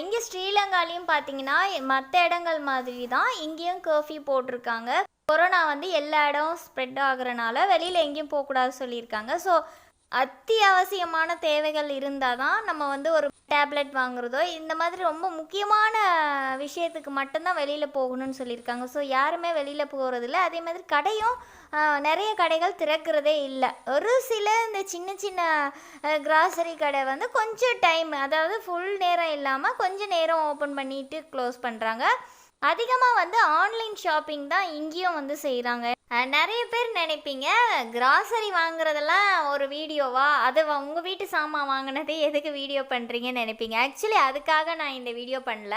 இங்கே ஸ்ரீலங்காலையும் பார்த்தீங்கன்னா மற்ற இடங்கள் மாதிரி தான் இங்கேயும் கர்ஃப்யூ போட்டிருக்காங்க. கொரோனா வந்து எல்லா இடம் ஸ்ப்ரெட் ஆகுறனால வெளியில் எங்கேயும் போகக்கூடாது சொல்லியிருக்காங்க. ஸோ அத்தியாவசியமான தேவைகள் இருந்தால் தான் நம்ம வந்து ஒரு டேப்லெட் வாங்குறதோ இந்த மாதிரி ரொம்ப முக்கியமான விஷயத்துக்கு மட்டும்தான் வெளியில் போகணும்னு சொல்லியிருக்காங்க. ஸோ யாருமே வெளியில் போகிறதில்ல அதே மாதிரி கடையும் நிறைய கடைகள் திறக்கிறதே இல்லை. ஒரு சில இந்த சின்ன சின்ன கிராசரி கடை வந்து கொஞ்சம் டைம் அதாவது ஃபுல் நேரம் இல்லாமல் கொஞ்சம் நேரம் ஓப்பன் பண்ணிட்டு க்ளோஸ் பண்ணுறாங்க அதிகமாக வந்து ஆன்லைன் ஷாப்பிங் தான் இங்கேயும் வந்து செய்கிறாங்க நிறைய பேர் நினைப்பீங்க கிராசரி வாங்குறதெல்லாம் ஒரு வீடியோவா? அது உங்கள் வீட்டு சாமான் வாங்கினதே எதுக்கு வீடியோ பண்ணுறீங்கன்னு நினைப்பீங்க. ஆக்சுவலி அதுக்காக நான் இந்த வீடியோ பண்ணல.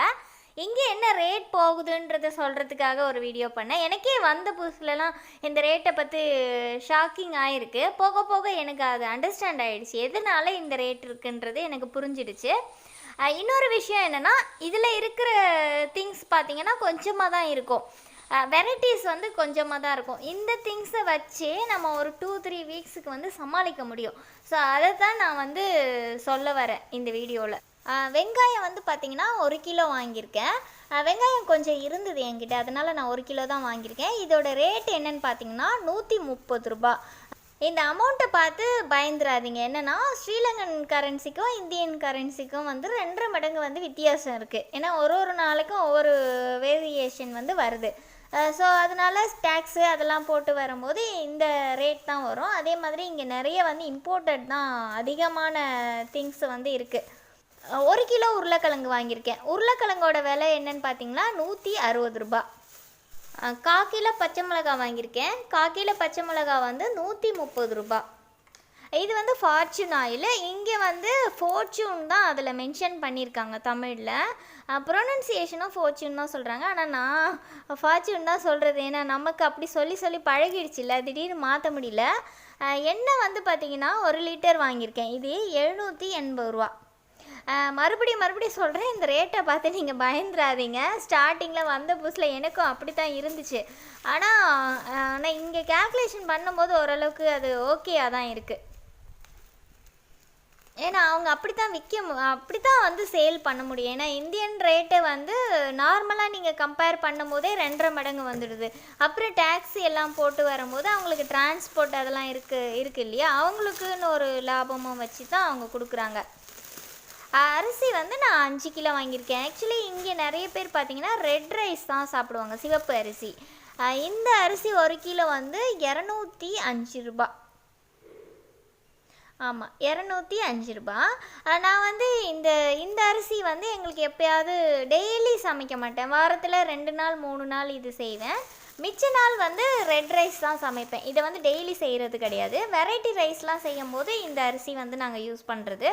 இங்கே என்ன ரேட் போகுதுன்றத சொல்கிறதுக்காக ஒரு வீடியோ பண்ணேன். எனக்கே வந்த புதுசுலலாம் இந்த ரேட்டை பற்றி ஷாக்கிங் ஆகிருக்கு போக போக எனக்கு அது அண்டர்ஸ்டாண்ட் ஆகிடுச்சு எதனால இந்த ரேட் இருக்குன்றது எனக்கு புரிஞ்சிடுச்சு. இன்னொரு விஷயம் என்னென்னா இதில் இருக்கிற திங்ஸ் பார்த்தீங்கன்னா கொஞ்சமாக தான் இருக்கும். வெரைட்டிஸ் வந்து கொஞ்சமாக தான் இருக்கும். இந்த திங்ஸை வச்சே நம்ம ஒரு டூ த்ரீ வீக்ஸுக்கு வந்து சமாளிக்க முடியும். ஸோ அதை தான் நான் வந்து சொல்ல வரேன் இந்த வீடியோவில் வெங்காயம் வந்து பார்த்திங்கன்னா ஒரு கிலோ வாங்கியிருக்கேன். வெங்காயம் கொஞ்சம் இருந்தது என்கிட்ட. அதனால் நான் ஒரு கிலோ தான் வாங்கியிருக்கேன். இதோட ரேட் என்னன்னு பார்த்தீங்கன்னா நூற்றி முப்பது ரூபா. இந்த அமௌண்ட்டை பார்த்து பயந்துடாதீங்க என்னென்னா ஸ்ரீலங்கன் கரன்சிக்கும் இந்தியன் கரன்சிக்கும் வந்து ரெண்டரை மடங்கு வந்து வித்தியாசம் இருக்குது ஏன்னா ஒரு ஒரு நாளைக்கும் ஒவ்வொரு வேரியேஷன் வந்து வருது. ஸோ அதனால டேக்ஸு அதெல்லாம் போட்டு வரும்போது இந்த ரேட் தான் வரும். அதே மாதிரி இங்கே நிறைய வந்து இம்போர்ட்டட் தான் அதிகமான திங்ஸ் வந்து இருக்குது ஒரு கிலோ உருளைக்கிழங்கு வாங்கியிருக்கேன். உருளைக்கிழங்கோட விலை என்னன்னு பார்த்தீங்கன்னா நூற்றி அறுபது ரூபாய். அஹ் கா கிலோ பச்சை மிளகா வாங்கியிருக்கேன். கா கிலோ பச்சை மிளகா வந்து நூற்றி முப்பது ரூபாய் இது வந்து ஃபார்ச்சூன் ஆயில் இங்கே வந்து ஃபோர்ச்சூன் தான் அதில் மென்ஷன் பண்ணியிருக்காங்க தமிழில். ப்ரொனன்சியேஷனும் ஃபோர்ச்சூன் தான் சொல்கிறாங்க ஆனால் நான் ஃபார்ச்சூன் தான் சொல்கிறது ஏன்னா நமக்கு அப்படி சொல்லி சொல்லி பழகிடுச்சுல்ல. திடீர்னு மாற்ற முடியல. எண்ணெய் வந்து பார்த்திங்கன்னா ஒரு லிட்டர் வாங்கியிருக்கேன். இது எழுநூற்றி எண்பது ரூபா. மறுபடியும் மறுபடியும் சொல்கிறேன் இந்த ரேட்டை பார்த்து நீங்கள் பயந்துடாதீங்க ஸ்டார்டிங்கில் வந்த புதுசில் எனக்கும் அப்படி தான் இருந்துச்சு ஆனால் ஆனால் இங்கே கேல்குலேஷன் பண்ணும்போது ஓரளவுக்கு அது ஓகேயாக தான் இருக்குது ஏன்னா அவங்க அப்படி தான் விற்க அப்படி தான் வந்து சேல் பண்ண முடியும். ஏன்னா இந்தியன் ரேட்டு வந்து நார்மலாக நீங்கள் கம்பேர் பண்ணும்போதே ரெண்டரை மடங்கு வந்துடுது. அப்புறம் டேக்ஸி எல்லாம் போட்டு வரும்போது அவங்களுக்கு டிரான்ஸ்போர்ட் அதெல்லாம் இருக்குது இருக்குது இல்லையா? அவங்களுக்குன்னு ஒரு லாபமும் வச்சு தான் அவங்க கொடுக்குறாங்க. அரிசி வந்து நான் அஞ்சு கிலோ வாங்கியிருக்கேன். ஆக்சுவலி இங்கே நிறைய பேர் பார்த்தீங்கன்னா ரெட் ரைஸ் தான் சாப்பிடுவாங்க சிவப்பு அரிசி. இந்த அரிசி ஒரு கிலோ வந்து இரநூத்தி அஞ்சு ரூபா. ஆமாம் இரநூத்தி அஞ்சு ரூபா. நான் வந்து இந்த இந்த அரிசி வந்து எங்களுக்கு எப்பயாவது டெய்லி சமைக்க மாட்டேன். வாரத்தில் ரெண்டு நாள் மூணு நாள் இது செய்வேன். மிச்ச நாள் வந்து ரெட் ரைஸ் தான் சமைப்பேன். இதை வந்து டெய்லி செய்கிறது கிடையாது. வெரைட்டி ரைஸ்லாம் செய்யும் போது இந்த அரிசி வந்து நாங்கள் யூஸ் பண்ணுறது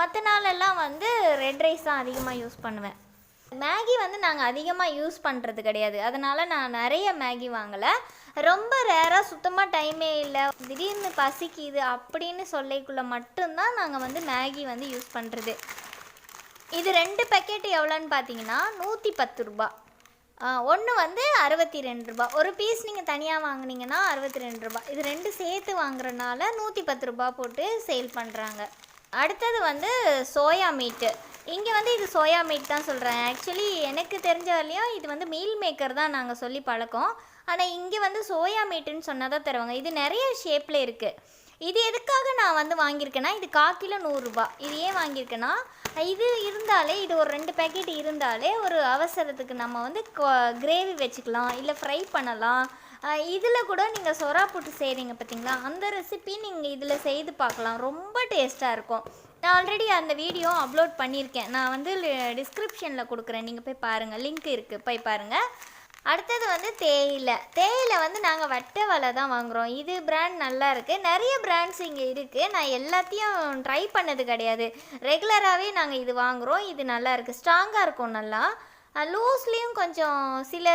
மற்ற நாளெல்லாம் வந்து ரெட் ரைஸ் தான் அதிகமாக யூஸ் பண்ணுவேன். மேகி வந்து நாங்கள் அதிகமாக யூஸ் பண்ணுறது கிடையாது. அதனால் நான் நிறைய மேகி வாங்கலை. ரொம்ப ரேராக சுத்தமாக டைமே இல்லை. திடீர்னு பசிக்குது அப்படின்னு சொல்லிக்குள்ளே மட்டும்தான் நாங்கள் வந்து மேகி வந்து யூஸ் பண்ணுறது இது ரெண்டு பேக்கெட் எவ்வளோன்னு பார்த்தீங்கன்னா நூற்றி பத்து ரூபா. ஒன்று வந்து அறுபத்தி ரெண்டு ரூபா. ஒரு பீஸ் நீங்கள் தனியாக வாங்கினீங்கன்னா அறுபத்தி ரெண்டு ரூபா. இது ரெண்டு சேர்த்து வாங்குறதுனால நூற்றி பத்து ரூபா போட்டு சேல் பண்ணுறாங்க அடுத்தது வந்து சோயா மீட்டு இங்கே வந்து இது சோயா மீட் தான் சொல்கிறேன் ஆக்சுவலி எனக்கு தெரிஞ்ச வரையும் இது வந்து மீல் மேக்கர் தான் நாங்கள் சொல்லி பழக்கம். ஆனால் இங்கே வந்து சோயா மீட்டுன்னு சொன்னால் தான் தருவாங்க. இது நிறைய ஷேப்பில் இருக்குது இது எதுக்காக நான் வந்து வாங்கியிருக்கேன்னா இது கால் கிலோ நூறுரூபா இது ஏன் வாங்கியிருக்கேன்னா இது இருந்தாலே இது ஒரு ரெண்டு பேக்கெட் இருந்தாலே ஒரு அவசரத்துக்கு நம்ம வந்து கிரேவி வச்சுக்கலாம் இல்லை ஃப்ரை பண்ணலாம். இதில் கூட நீங்கள் சொரா போட்டு செய்கிறீங்க பார்த்தீங்களா அந்த ரெசிபி நீங்கள் இதில் செய்து பார்க்கலாம். ரொம்ப டேஸ்ட்டாக இருக்கும். நான் ஆல்ரெடி அந்த வீடியோ அப்லோட் பண்ணியிருக்கேன். நான் வந்து டிஸ்கிரிப்ஷனில் கொடுக்குறேன். நீங்கள் போய் பாருங்கள் லிங்க் இருக்குது போய் பாருங்கள் அடுத்தது வந்து தேயிலை. தேயிலை வந்து நாங்கள் வட்ட வலை தான் வாங்குகிறோம் இது பிராண்ட் நல்லா இருக்குது நிறைய பிராண்ட்ஸ் இங்கே இருக்குது நான் எல்லாத்தையும் ட்ரை பண்ணது கிடையாது. ரெகுலராகவே நாங்கள் இது வாங்குகிறோம் இது நல்லா இருக்குது ஸ்ட்ராங்காக இருக்கும் நல்லா. லூஸ்லேயும் கொஞ்சம் சில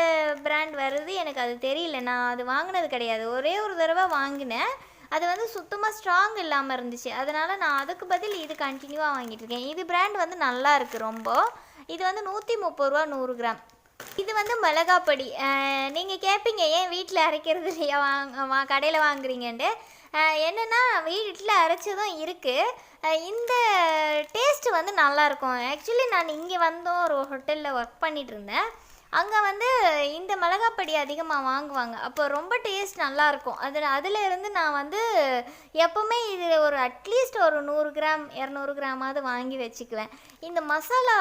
பிராண்ட் வருது. எனக்கு அது தெரியல. நான் அது வாங்கினது கிடையாது. ஒரே ஒரு தடவை வாங்கினேன். அது வந்து சுத்தமாக ஸ்ட்ராங் இல்லாமல் இருந்துச்சு. அதனால் நான் அதுக்கு பதில் இது கண்டினியூவாக வாங்கிட்டு இருக்கேன். இது பிராண்ட் வந்து நல்லா இருக்குது ரொம்ப. இது வந்து நூற்றி முப்பது ரூபா நூறு கிராம். இது வந்து மிளகாப்பொடி. நீங்கள் கேட்பீங்க ஏன் வீட்டில் அரைக்கிறது இல்லையா? வாங்க வா கடையில் வாங்குறீங்கன்ட்டு. என்னென்னா வீட்டில் அரைச்சதும் இருக்குது இந்த டேஸ்ட்டு வந்து நல்லாயிருக்கும் ஆக்சுவலி நான் இங்கே வந்தோம் ஒரு ஹோட்டலில் ஒர்க் பண்ணிகிட்டு இருந்தேன். அங்கே வந்து இந்த மிளகாப்பொடி அதிகமாக வாங்குவாங்க. அப்போ ரொம்ப டேஸ்ட் நல்லாயிருக்கும் அதில் அதில் இருந்து நான் வந்து எப்போவுமே இது ஒரு அட்லீஸ்ட் ஒரு நூறு கிராம் இரநூறு கிராமாவது வாங்கி வச்சுக்குவேன். இந்த மசாலா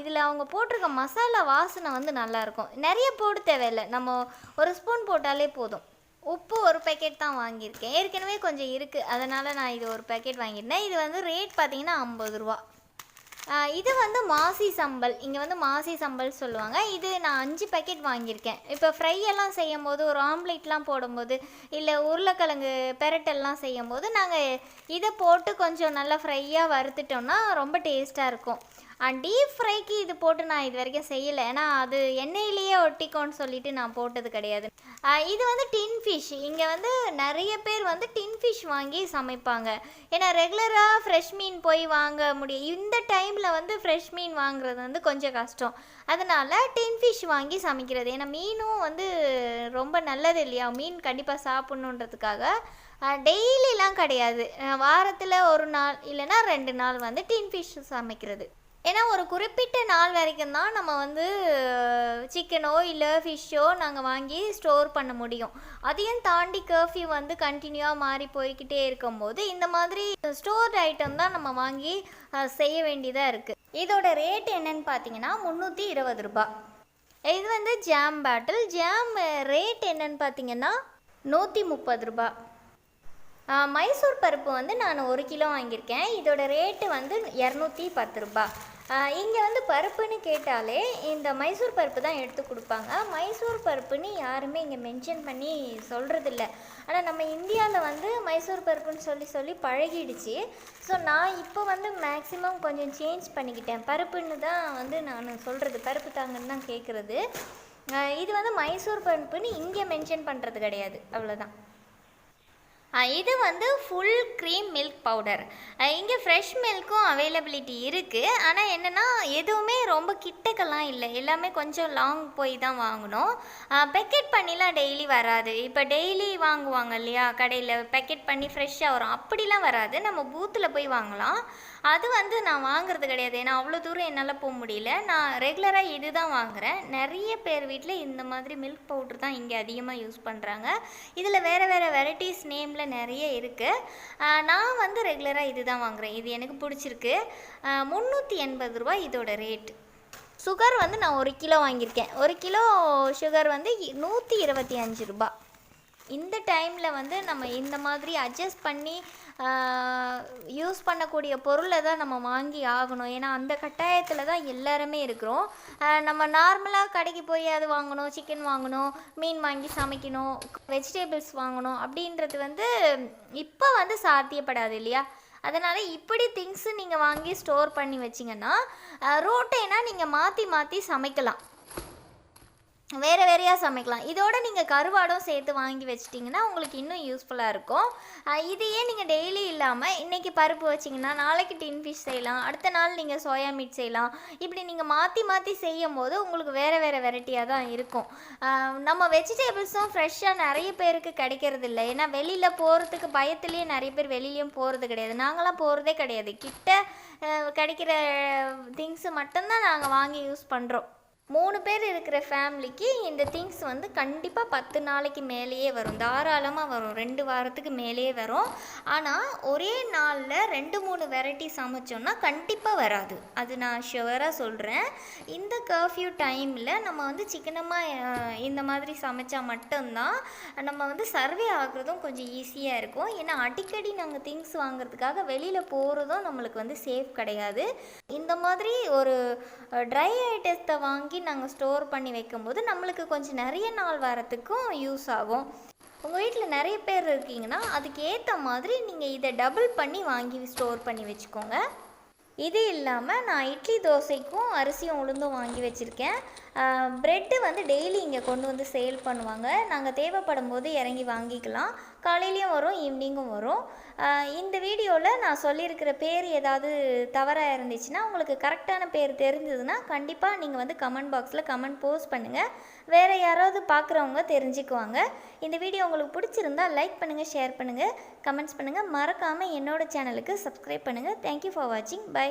இதில் அவங்க போட்டிருக்க மசாலா வாசனை வந்து நல்லாயிருக்கும் நிறைய போட தேவையில்லை. நம்ம ஒரு ஸ்பூன் போட்டாலே போதும். உப்பு ஒரு பேக்கெட் தான் வாங்கியிருக்கேன். ஏற்கனவே கொஞ்சம் இருக்குது அதனால் நான் இது ஒரு பேக்கெட் வாங்கியிருந்தேன். இது வந்து ரேட் பார்த்தீங்கன்னா ஐம்பது ரூபா. இது வந்து மாசி சம்பல். இங்கே வந்து மாசி சம்பல் சொல்லுவாங்க. இது நான் அஞ்சு பேக்கெட் வாங்கியிருக்கேன். இப்போ ஃப்ரை எல்லாம் செய்யும் போது ஒரு ஆம்லேட்லாம் போடும்போது இல்லை உருளைக்கிழங்கு பெரட்டெல்லாம் செய்யும் போது நாங்கள் இதை போட்டு கொஞ்சம் நல்லா ஃப்ரையாக வறுத்துட்டோம்னா ரொம்ப டேஸ்ட்டாக இருக்கும். டீப் ஃப்ரைக்கு இது போட்டு நான் இது வரைக்கும் செய்யலை. ஏன்னா அது எண்ணெயிலேயே ஒட்டிக்கோன்னு சொல்லிட்டு நான் போட்டது கிடையாது. இது வந்து டின் ஃபிஷ் இங்கே வந்து நிறைய பேர் வந்து டின் ஃபிஷ் வாங்கி சமைப்பாங்க. ஏன்னா ரெகுலராக ஃப்ரெஷ் மீன் போய் வாங்க முடியும் இந்த டைமில் வந்து ஃப்ரெஷ் மீன் வாங்குறது வந்து கொஞ்சம் கஷ்டம். அதனால் டின் ஃபிஷ் வாங்கி சமைக்கிறது. ஏன்னா மீனும் வந்து ரொம்ப நல்லது இல்லையா? மீன் கண்டிப்பாக சாப்பிட்ணுன்றதுக்காக. டெய்லிலாம் கிடையாது. வாரத்தில் ஒரு நாள் இல்லைன்னா ரெண்டு நாள் வந்து டின் ஃபிஷ் சமைக்கிறது. ஏன்னா ஒரு குறிப்பிட்ட நாள் வரைக்கும் தான் நம்ம வந்து சிக்கனோ இல்லை ஃபிஷ்ஷோ நாங்கள் வாங்கி ஸ்டோர் பண்ண முடியும். அதையும் தாண்டி கர்ஃப்யூ வந்து கண்டினியூவாக மாறி போய்கிட்டே இருக்கும்போது இந்த மாதிரி ஸ்டோர்ட் ஐட்டம் தான் நம்ம வாங்கி செய்ய வேண்டியதாக இருக்குது இதோட ரேட் என்னன்னு பார்த்தீங்கன்னா முந்நூற்றி இருபது ரூபா இது வந்து ஜாம் பாட்டில் ஜாம் ரேட் என்னன்னு பார்த்தீங்கன்னா நூற்றி முப்பது ரூபா மைசூர் பருப்பு வந்து நான் ஒரு கிலோ வாங்கியிருக்கேன். இதோட ரேட்டு வந்து இரநூத்தி பத்து ரூபா இங்கே வந்து பருப்புன்னு கேட்டாலே இந்த மைசூர் பருப்பு தான் எடுத்து கொடுப்பாங்க. மைசூர் பருப்புன்னு யாருமே இங்கே மென்ஷன் பண்ணி சொல்கிறதில்ல ஆனால் நம்ம இந்தியாவில் வந்து மைசூர் பருப்புன்னு சொல்லி சொல்லி பழகிடுச்சு. ஸோ நான் இப்போ வந்து மேக்ஸிமம் கொஞ்சம் சேஞ்ச் பண்ணிக்கிட்டேன். பருப்புன்னு தான் வந்து நான் சொல்கிறது பருப்பு தாங்கன்னு தான் கேட்குறது இது வந்து மைசூர் பருப்புன்னு இங்கே மென்ஷன் பண்ணுறது கிடையாது. அவ்வளோதான் இது வந்து ஃபுல் க்ரீம் மில்க் பவுடர் இங்கே ஃப்ரெஷ் மில்க்கும் அவைலபிலிட்டி இருக்குது ஆனால் என்னென்னா எதுவுமே ரொம்ப கிட்டக்கெல்லாம் இல்லை. எல்லாமே கொஞ்சம் லாங் போய் தான் வாங்கணும். பேக்கெட் பண்ணிலாம் டெய்லி வராது. இப்போ டெய்லி வாங்குவாங்க இல்லையா கடையில் பேக்கெட் பண்ணி ஃப்ரெஷ்ஷாக வரும். அப்படிலாம் வராது. நம்ம பூத்தில் போய் வாங்கலாம். அது வந்து நான் வாங்குறது கிடையாது. ஏன்னா அவ்வளோ தூரம் என்னால் போக முடியல. நான் ரெகுலராக இது தான் வாங்குறேன். நிறைய பேர் வீட்டில் இந்த மாதிரி மில்க் பவுடர் தான் இங்கே அதிகமாக யூஸ் பண்ணுறாங்க இதில் வேறு வேறு வெரைட்டிஸ் நேமில் நிறைய இருக்குது நான் வந்து ரெகுலராக இது தான் வாங்குறேன். இது எனக்கு பிடிச்சிருக்கு. முந்நூற்றி எண்பது ரூபா இதோட ரேட் சுகர் வந்து நான் ஒரு கிலோ வாங்கியிருக்கேன். ஒரு கிலோ சுகர் வந்து நூற்றி இருபத்தி அஞ்சு ரூபா இந்த டைமில் வந்து நம்ம இந்த மாதிரி அட்ஜஸ்ட் பண்ணி யூஸ் பண்ணக்கூடிய பொருளை தான் நம்ம வாங்கி ஆகணும். ஏன்னா அந்த கட்டாயத்தில் தான் எல்லாருமே இருக்கிறோம். நம்ம நார்மலாக கடைக்கு போய் அது வாங்கணும் சிக்கன் வாங்கணும் மீன் வாங்கி சமைக்கணும் வெஜிடபிள்ஸ் வாங்கணும் அப்படின்றது வந்து இப்போ வந்து சாத்தியப்படாது இல்லையா? அதனால் இப்படி திங்ஸு நீங்கள் வாங்கி ஸ்டோர் பண்ணி வச்சிங்கன்னா ரோட்டைனா நீங்கள் மாற்றி மாற்றி சமைக்கலாம். வேறு வேறையாக சமைக்கலாம். இதோட நீங்கள் கருவாடும் சேர்த்து வாங்கி வச்சிட்டிங்கன்னா உங்களுக்கு இன்னும் யூஸ்ஃபுல்லாக இருக்கும். இதையே நீங்கள் டெய்லி இல்லாமல் இன்றைக்கி பருப்பு வச்சிங்கன்னா நாளைக்கு டின் ஃபிஷ் செய்யலாம். அடுத்த நாள் நீங்கள் சோயா மீட் செய்யலாம். இப்படி நீங்கள் மாற்றி மாற்றி செய்யும் போது உங்களுக்கு வேறு வேறு வெரைட்டியாக தான் இருக்கும். நம்ம வெஜிடபிள்ஸும் ஃப்ரெஷ்ஷாக நிறைய பேருக்கு கிடைக்கிறது இல்லை ஏன்னா வெளியில் போகிறதுக்கு பயத்துலேயே நிறைய பேர் வெளியிலையும் போகிறது கிடையாது. நாங்களாம் போகிறதே கிடையாது. கிட்ட கிடைக்கிற திங்ஸு மட்டும்தான் நாங்கள் வாங்கி யூஸ் பண்ணுறோம் மூணு பேர் இருக்கிற ஃபேமிலிக்கு இந்த திங்ஸ் வந்து கண்டிப்பாக பத்து நாளைக்கு மேலேயே வரும். தாராளமாக வரும். ரெண்டு வாரத்துக்கு மேலேயே வரும். ஆனால் ஒரே நாளில் ரெண்டு மூணு வெரைட்டி சமைச்சோன்னா கண்டிப்பாக வராது. அது நான் ஷுவராக சொல்கிறேன் இந்த கர்ஃப்யூ டைமில் நம்ம வந்து சிக்கனமாக இந்த மாதிரி சமைச்சா மட்டும்தான் நம்ம வந்து சர்வே ஆகுறதும் கொஞ்சம் ஈஸியாக இருக்கும். ஏன்னா அடிக்கடி நாங்கள் திங்ஸ் வாங்குறதுக்காக வெளியில் போகிறதும் நம்மளுக்கு வந்து சேஃப் கிடையாது. இந்த மாதிரி ஒரு ட்ரை ஐட்டத்தை வாங்கி நாங்கள் ஸ்டோர் பண்ணி வைக்கும்போது நம்மளுக்கு கொஞ்சம் நிறைய நாள் வரத்துக்கும் யூஸ் ஆகும். உங்கள் வீட்டில் நிறைய பேர் இருக்கீங்கன்னா அதுக்கு ஏற்ற மாதிரி நீங்கள் இதை டபுள் பண்ணி வாங்கி ஸ்டோர் பண்ணி வச்சுக்கோங்க. இது இல்லாமல் நான் இட்லி தோசைக்கும் அரிசியும் உளுந்தும் வாங்கி வச்சுருக்கேன். ப்ரெட்டு வந்து டெய்லி இங்கே கொண்டு வந்து சேல் பண்ணுவாங்க. நாங்கள் தேவைப்படும் போது இறங்கி வாங்கிக்கலாம். காலையிலையும் வரும் ஈவினிங்கும் வரும். இந்த வீடியோவில் நான் சொல்லியிருக்கிற பேர் ஏதாவது தவறாக இருந்துச்சுன்னா உங்களுக்கு கரெக்டான பேர் தெரிஞ்சதுன்னா கண்டிப்பாக நீங்கள் வந்து கமெண்ட் பாக்ஸில் கமெண்ட் போஸ்ட் பண்ணுங்கள் வேறு யாராவது பார்க்குறவங்க தெரிஞ்சுக்குவாங்க. இந்த வீடியோ உங்களுக்கு பிடிச்சிருந்தா லைக் பண்ணுங்கள் ஷேர் பண்ணுங்கள் கமெண்ட்ஸ் பண்ணுங்கள் மறக்காமல் என்னோடய சேனலுக்கு சப்ஸ்கிரைப் பண்ணுங்கள் தேங்க்யூ ஃபார் வாட்சிங் பை